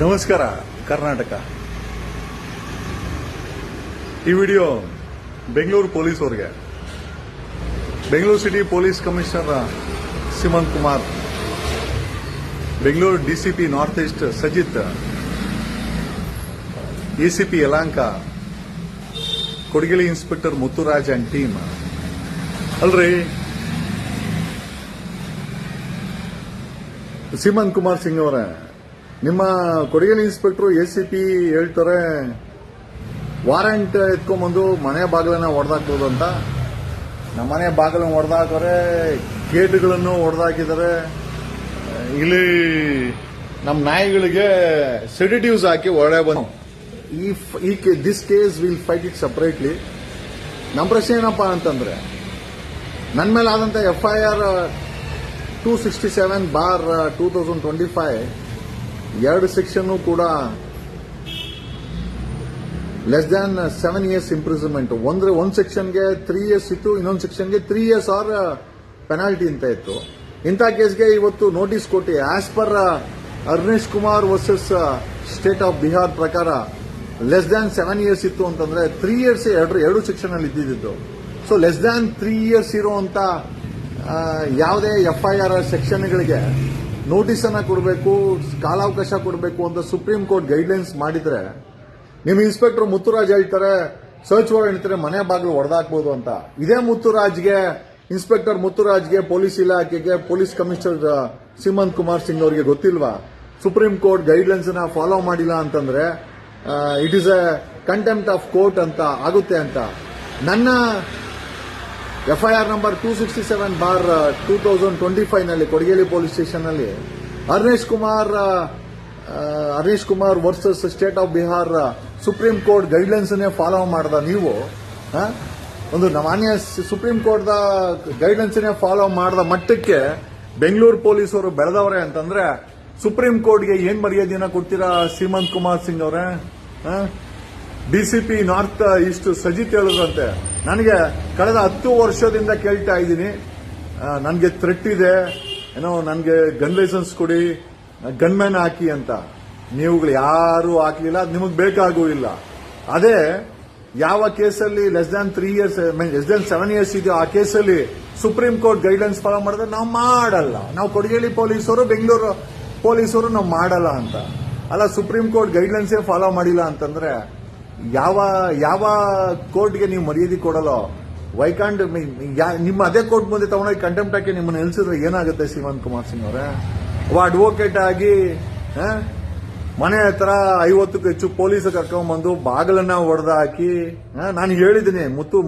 ನಮಸ್ಕಾರ ಕರ್ನಾಟಕ ಈ video Bengaluru police ಅವ್ರಿಗೆ Bengaluru city police commissioner Simanth Kumar Bengaluru DCP north east Sajith ACP Yelahanka Kodigehalli inspector Muthuraj and team ಅಲ್ರಿ ಸೀಮಂತ್ ಕುಮಾರ್ ಸಿಂಗ್ ಅವರೇ ನಿಮ್ಮ ಕೊಡಗಿನ ಇನ್ಸ್ಪೆಕ್ಟರ್ ಎ ಸಿ ಪಿ ಹೇಳ್ತಾರೆ, ವಾರಂಟ್ ಎತ್ಕೊಂಡ್ಬಂದು ಮನೆ ಬಾಗಿಲನ್ನ ಹೊಡೆದಾಕ್ಬೋದು ಅಂತ. ನಮ್ಮ ಮನೆ ಬಾಗಿಲನ್ನು ಹೊಡೆದಾಕರೆ ಗೇಟ್ಗಳನ್ನು ಹೊಡೆದಾಕಿದ್ದಾರೆ ಇಲ್ಲಿ ನಮ್ಮ ನಾಯಿಗಳಿಗೆ ಸೆಡಿಟಿವ್ಸ್ ಹಾಕಿ ಒಳ್ಳೆ ಬಂದು. ಈ ಈ this case will fight it separately ನಮ್ಮ ಪ್ರಶ್ನೆ ಏನಪ್ಪ ಅಂತಂದ್ರೆ ನನ್ನ ಮೇಲೆ ಆದಂತ F I R two sixty seven bar two thousand twenty five ಎರಡು ಸೆಕ್ಷನ್ ಕೂಡ less than seven years imprisonment ಒಂದ್ರೆ ಒಂದ್ ಸೆಕ್ಷನ್ಗೆ ತ್ರೀ ಇಯರ್ಸ್ ಇತ್ತು ಇನ್ನೊಂದು ಸೆಕ್ಷನ್ಗೆ ತ್ರೀ ಇಯರ್ಸ್ ಆರ್ ಪೆನಾಲ್ಟಿ ಅಂತ ಇತ್ತು. ಇಂಥ ಕೇಸ್ಗೆ ಇವತ್ತು ನೋಟಿಸ್ ಕೊಟ್ಟು as per Arnesh Kumar versus state of Bihar ಪ್ರಕಾರ ಲೆಸ್ ದ್ಯಾನ್ ಸೆವೆನ್ ಇಯರ್ಸ್ ಇತ್ತು ಅಂತಂದ್ರೆ ತ್ರೀ ಇಯರ್ಸ್ ಎರಡು ಎರಡು ಸೆಕ್ಷನ್ ಅಲ್ಲಿ ಇದ್ದಿದ್ದು. So less than three years ಇರುವಂತ ಆ, ಯಾವುದೇ ಎಫ್ ಐ ಆರ್ ಸೆಕ್ಷನ್ಗಳಿಗೆ ನೋಟಿಸ್ ಅನ್ನ ಕೊಡಬೇಕು, ಕಾಲಾವಕಾಶ ಕೊಡಬೇಕು ಅಂತ ಸುಪ್ರೀಂ ಕೋರ್ಟ್ ಗೈಡ್ಲೈನ್ಸ್ ಮಾಡಿದ್ರೆ, ನಿಮ್ ಇನ್ಸ್ಪೆಕ್ಟರ್ ಮುತ್ತುರಾಜ್ ಹೇಳ್ತಾರೆ, ಸರ್ಚ್ ವಾರೆಂಟ್ ಇದ್ರೆ ಮನೆ ಬಾಗಿಲು ಹೊಡೆದಾಕ್ಬೋದು ಅಂತ. ಇದೇ ಮುತ್ತುರಾಜ್ಗೆ, ಇನ್ಸ್ಪೆಕ್ಟರ್ ಮುತ್ತುರಾಜ್ಗೆ, ಪೊಲೀಸ್ ಇಲಾಖೆಗೆ, ಪೊಲೀಸ್ ಕಮಿಷನರ್ ಸಿಮಂತ್ ಕುಮಾರ್ ಸಿಂಗ್ ಅವರಿಗೆ ಗೊತ್ತಿಲ್ವಾ? ಸುಪ್ರೀಂ ಕೋರ್ಟ್ ಗೈಡ್ಲೈನ್ಸ್ನ ಫಾಲೋ ಮಾಡಿಲ್ಲ ಅಂತಂದ್ರೆ it is a contempt of court ಅಂತ ಆಗುತ್ತೆ ಅಂತ. ನನ್ನ FIR number two sixty seven bar two thousand twenty ಫೈವ್ನಲ್ಲಿ Kodigehalli police ಸ್ಟೇಷನ್ನಲ್ಲಿ Arnesh Kumar Harish Kumar versus state of Bihar supreme court guidelines follow ಮಾಡ್ದ ನೀವು? ಒಂದು ಮಾನ್ಯ supreme court the guidelines follow ಮಾಡ್ದ ಮಟ್ಟಕ್ಕೆ ಬೆಂಗಳೂರು ಪೊಲೀಸರು ಬೆಳೆದವ್ರೆ ಅಂತಂದ್ರೆ ಸುಪ್ರೀಂ ಕೋರ್ಟ್ಗೆ ಏನ್ ಮರ್ಯಾದೆಯನ್ನ ಕೊಡ್ತೀರಾ ಸೀಮಂತ್ ಕುಮಾರ್ ಸಿಂಗ್ ಅವರೇ ಡಿಸಿಪಿ ನಾರ್ತ್ ಈಸ್ಟ್ ಸಜಿತ್ ಹೇಳಿದ್ರಂತೆ ನನಗೆ ಕಳೆದ ಹತ್ತು ವರ್ಷದಿಂದ ಕೇಳ್ತಾ ಇದ್ದೀನಿ. ನನಗೆ ಥ್ರೆಟ್ ಇದೆ. ಏನೋ ನನಗೆ ಗನ್ ಲೈಸೆನ್ಸ್ ಕೊಡಿ ಗನ್ ಮ್ಯಾನ್ ಹಾಕಿ ಅಂತ. ನೀವುಗಳು ಯಾರು ಹಾಕಲಿಲ್ಲ, ಅದು ನಿಮಗೆ ಬೇಕಾಗೂ ಇಲ್ಲ. ಅದೇ, ಯಾವ ಕೇಸಲ್ಲಿ less than three years less than seven years ಇದೆಯೋ ಆ ಕೇಸಲ್ಲಿ ಸುಪ್ರೀಂ ಕೋರ್ಟ್ ಗೈಡ್ಲೈನ್ಸ್ ಫಾಲೋ ಮಾಡಿದ್ರೆ ನಾವು ಮಾಡಲ್ಲ. ನಾವು ಕೊಡಗೇಲಿ ಪೊಲೀಸರು, ಬೆಂಗಳೂರು ಪೊಲೀಸರು, ನಾವು ಮಾಡಲ್ಲ ಅಂತ. ಅಲ್ಲ ಸುಪ್ರೀಂ ಕೋರ್ಟ್ ಗೈಡ್ಲೈನ್ಸೇ ಫಾಲೋ ಮಾಡಿಲ್ಲ ಅಂತಂದ್ರೆ ಯಾವ ಯಾವ ಕೋರ್ಟ್ಗೆ ನೀವು ಮರ್ಯಾದೆ ಕೊಡಲ್ಲ? ವೈಕಾಂಡ್ ನಿಮ್ಮ ಅದೇ ಕೋರ್ಟ್ ಮುಂದೆ ತಗೊಂಡೋಗಿ ಕಂಟೆಂಪ್ಟ್ ಹಾಕಿ ನಿಮ್ಮನ್ನು ನಿಲ್ಸಿದ್ರೆ ಏನಾಗುತ್ತೆ ಶಿವನ್ ಕುಮಾರ್ ಸಿಂಗ್ ಅವರೇ? ಒಬ್ಬ ಅಡ್ವೊಕೇಟ್ ಆಗಿ ಮನೆ ಹತ್ರ ಐವತ್ತಕ್ಕೂ ಹೆಚ್ಚು ಪೊಲೀಸ್ ಕರ್ಕೊಂಡ್ಬಂದು ಬಾಗಿಲನ್ನ ಹೊಡೆದಾಕಿ ನಾನು ಹೇಳಿದ್ದೀನಿ, ಮುತ್ತು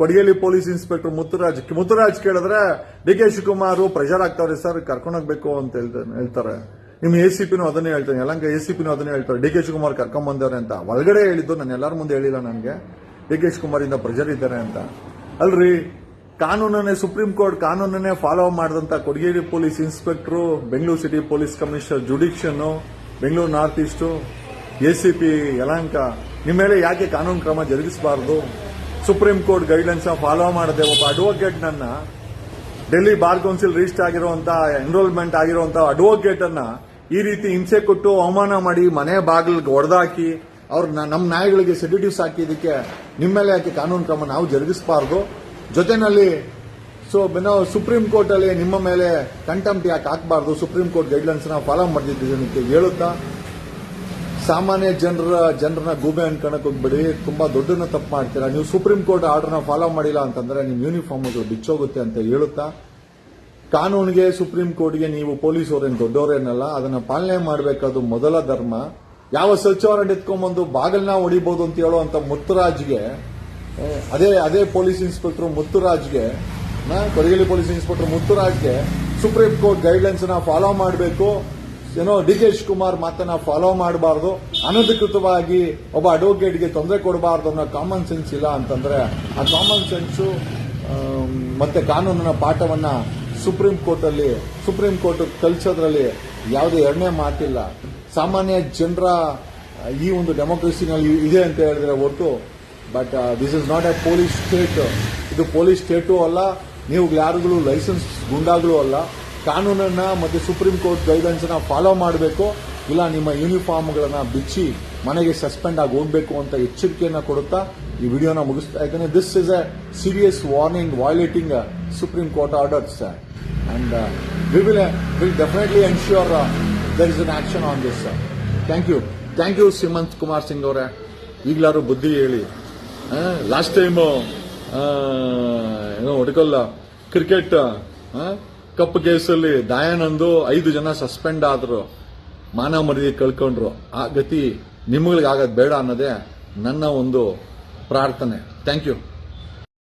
ಕೊಡಗೇಲಿ ಪೊಲೀಸ್ ಇನ್ಸ್ಪೆಕ್ಟರ್ ಮುತ್ತುರಾಜ್ ಮುತ್ತುರಾಜ್ ಕೇಳಿದ್ರೆ, ಡಿ ಕೆ ಶಿವಕುಮಾರ್ ಪ್ರೆಷರ್ ಆಗ್ತಾವ್ರೆ ಸರ್, ಕರ್ಕೊಂಡೋಗ್ಬೇಕು ಅಂತ ಹೇಳ್ತಾರೆ. ಹೇಳ್ತಾರೆ ನಿಮ್ ಎ ಸಿ ಪಿನೂ ಅದನ್ನೇ ಹೇಳ್ತಾನೆ. ಯಲಂಕ ಎ ಸಿ ಪಿನೂ ಅದನ್ನೇ ಹೇಳ್ತಾರೆ. ಡಿ ಕೆ ಶಿವಕುಮಾರ್ ಕರ್ಕೊಂಡ್ ಬಂದವ್ರೆ ಅಂತ. ಒಳಗಡೆ ಹೇಳಿದ್ದು ನಾನು ಎಲ್ಲರ ಮುಂದೆ ಹೇಳಿಲ್ಲ ನನಗೆ. ಡಿ ಕೆ ಶಿವಕುಮಾರ್ ಇಂದ ಪ್ರೆಷರ್ ಇದ್ದಾರೆ ಅಂತ. ಅಲ್ರಿ, ಕಾನೂನನ್ನೇ ಸುಪ್ರೀಂ ಕೋರ್ಟ್ ಕಾನೂನನ್ನೇ ಫಾಲೋ ಮಾಡಿದಂತ Kodigehalli police inspector, Bengaluru city police commissioner ಜುಡಿಷನ್ Bengaluru north east P Yelahanka, ನಿಮ್ಮ ಮೇಲೆ ಯಾಕೆ ಕಾನೂನು ಕ್ರಮ ಜರುಗಿಸಬಾರದು? ಸುಪ್ರೀಂ ಕೋರ್ಟ್ ಗೈಡ್ಲೈನ್ಸ್ ಫಾಲೋ ಮಾಡದೆ ಒಬ್ಬ ಅಡ್ವೊಕೇಟ್ ನನ್ನ ಡೆಲ್ಲಿ ಬಾರ್ ಕೌನ್ಸಿಲ್ ರಿಜಿಸ್ಟರ್ ಆಗಿರುವಂತಹ ಎನ್ರೋಲ್ಮೆಂಟ್ ಆಗಿರುವಂತಹ ಅಡ್ವೊಕೇಟ್ ಅನ್ನ ಈ ರೀತಿ ಹಿಂಸೆ ಕೊಟ್ಟು ಅವಮಾನ ಮಾಡಿ ಮನೆ ಬಾಗಿಲಿಗೆ ಹೊಡೆದಾಕಿ ಅವ್ರ ನಮ್ಮ ನಾಯಿಗಳಿಗೆ ಸೆಡ್ಯೂಟಿವ್ಸ್ ಹಾಕಿದ್ದಕ್ಕೆ ನಿಮ್ಮ ಮೇಲೆ ಹಾಕಿ ಕಾನೂನು ಕ್ರಮ ನಾವು ಜರುಗಿಸಬಾರ್ದು? ಜೊತೆನಲ್ಲಿ ಸೊ ನಾವು ಸುಪ್ರೀಂ ಕೋರ್ಟ್ ಅಲ್ಲಿ ನಿಮ್ಮ ಮೇಲೆ ಕಂಟೆಂಪ್ಟ್ ಯಾಕೆ ಹಾಕಬಾರ್ದು? ಸುಪ್ರೀಂ ಕೋರ್ಟ್ ಗೈಡ್ಲೈನ್ಸ್ನ ಫಾಲೋ ಮಾಡಿದ್ದೀವಿ ಹೇಳುತ್ತಾ? ಸಾಮಾನ್ಯ ಜನರ, ಜನರನ್ನ ಗೂಬೆ ಅನ್ಕೊಳಕ್ ಹೋಗ್ಬೇಡಿ. ತುಂಬಾ ದೊಡ್ಡನ ತಪ್ಪು ಮಾಡ್ತೀರಾ? ನೀವು ಸುಪ್ರೀಂ ಕೋರ್ಟ್ ಆರ್ಡರ್ನ ಫಾಲೋ ಮಾಡಿಲ್ಲ ಅಂತಂದ್ರೆ ನಿಮ್ಮ ಯೂನಿಫಾರ್ಮ್ ಬಿಚ್ಚೋಗುತ್ತೆ ಅಂತ ಹೇಳುತ್ತಾ? ಕಾನೂನಿಗೆ, ಸುಪ್ರೀಂ ಕೋರ್ಟ್ಗೆ ನೀವು ಪೊಲೀಸ್ ಅವರೇನು ದೊಡ್ಡವರೇನಲ್ಲ, ಅದನ್ನ ಪಾಲನೆ ಮಾಡಬೇಕಾದ ಮೊದಲ ಧರ್ಮ. ಯಾವ ಸಚಿವರನ್ನು ಎತ್ಕೊಂಡ್ಬಂದು ಬಾಗಿಲನ್ನ ಹೊಡಿಬಹುದು ಅಂತ ಹೇಳುವಂತ ಮುತ್ತುರಾಜ್ಗೆ ಅದೇ ಅದೇ ಪೊಲೀಸ್ ಇನ್ಸ್ಪೆಕ್ಟರ್ ಮುತ್ತುರಾಜ್ಗೆ ಕೊಡಗೇಲಿ ಪೊಲೀಸ್ ಇನ್ಸ್ಪೆಕ್ಟರ್ ಮುತ್ತುರಾಜ್ಗೆ ಸುಪ್ರೀಂ ಕೋರ್ಟ್ ಗೈಡ್ಲೈನ್ಸ್ನ ಫಾಲೋ ಮಾಡಬೇಕು. ಏನೋ ಡಿ ಕೆ ಶಿವಕುಮಾರ್ ಮಾತನ್ನ ಫಾಲೋ ಮಾಡಬಾರ್ದು. ಅನಧಿಕೃತವಾಗಿ ಒಬ್ಬ ಅಡ್ವೊಕೇಟ್ಗೆ ತೊಂದರೆ ಕೊಡಬಾರ್ದು ಅನ್ನೋ ಕಾಮನ್ ಸೆನ್ಸ್ ಇಲ್ಲ ಅಂತಂದ್ರೆ, ಆ ಕಾಮನ್ ಸೆನ್ಸು ಮತ್ತೆ ಕಾನೂನಿನ ಪಾಠವನ್ನ ಸುಪ್ರೀಂ ಕೋರ್ಟ್ ಅಲ್ಲಿ ಸುಪ್ರೀಂ ಕೋರ್ಟ್ ಕಲಿಸೋದ್ರಲ್ಲಿ ಯಾವುದೇ ಎರಡನೇ ಮಾತಿಲ್ಲ. ಸಾಮಾನ್ಯ ಜನರ, ಈ ಒಂದು ಡೆಮೋಕ್ರಸಿನಲ್ಲಿ ಇದೆ ಅಂತ ಹೇಳಿದ್ರೆ ಹೊರತು, but this is not a police state ಇದು ಪೊಲೀಸ್ ಸ್ಟೇಟು ಅಲ್ಲ ನೀವು ಯಾರುಗಳು ಲೈಸೆನ್ಸ್ ಗುಂಡಾಗಳು ಅಲ್ಲ, ಕಾನೂನನ್ನ ಮತ್ತೆ ಸುಪ್ರೀಂ ಕೋರ್ಟ್ ಗೈಡೆನ್ಸ್ನ ಫಾಲೋ ಮಾಡಬೇಕು, ಇಲ್ಲ ನಿಮ್ಮ ಯೂನಿಫಾರ್ಮ್ಗಳನ್ನ ಬಿಚ್ಚಿ ಮನೆಗೆ ಸಸ್ಪೆಂಡ್ ಆಗಿ ಹೋಗ್ಬೇಕು ಅಂತ ಎಚ್ಚರಿಕೆಯನ್ನ ಕೊಡುತ್ತಾ ಈ ವಿಡಿಯೋನ ಮುಗಿಸ್ತಾ ಇದ್ದೇನೆ. This is a serious warning supreme court orders and we will will definitely ensure there is an action on this thank you thank you Simant Kumar Singh ಅವರೇ. ಈಗಲಾರು ಬುದ್ಧಿ ಹೇಳಿ. ಲಾಸ್ಟ್ ಟೈಮ್ ಏನೋ ಒಡಕಲ್ಲ ಕ್ರಿಕೆಟ್ ಕಪ್ ಕೇಸಲ್ಲಿ ದಯಾನಂದು ಐದು ಜನ suspend ಆದ್ರು. ಮಾನ ಮರ್ಯಾದೆ ಕಳ್ಕೊಂಡ್ರು. ಆ ಗತಿ ನಿಮ್ಮಗಳಿಗಾಗದ್ ಬೇಡ ಅನ್ನೋದೇ ನನ್ನ ಒಂದು ಪ್ರಾರ್ಥನೆ. Thank you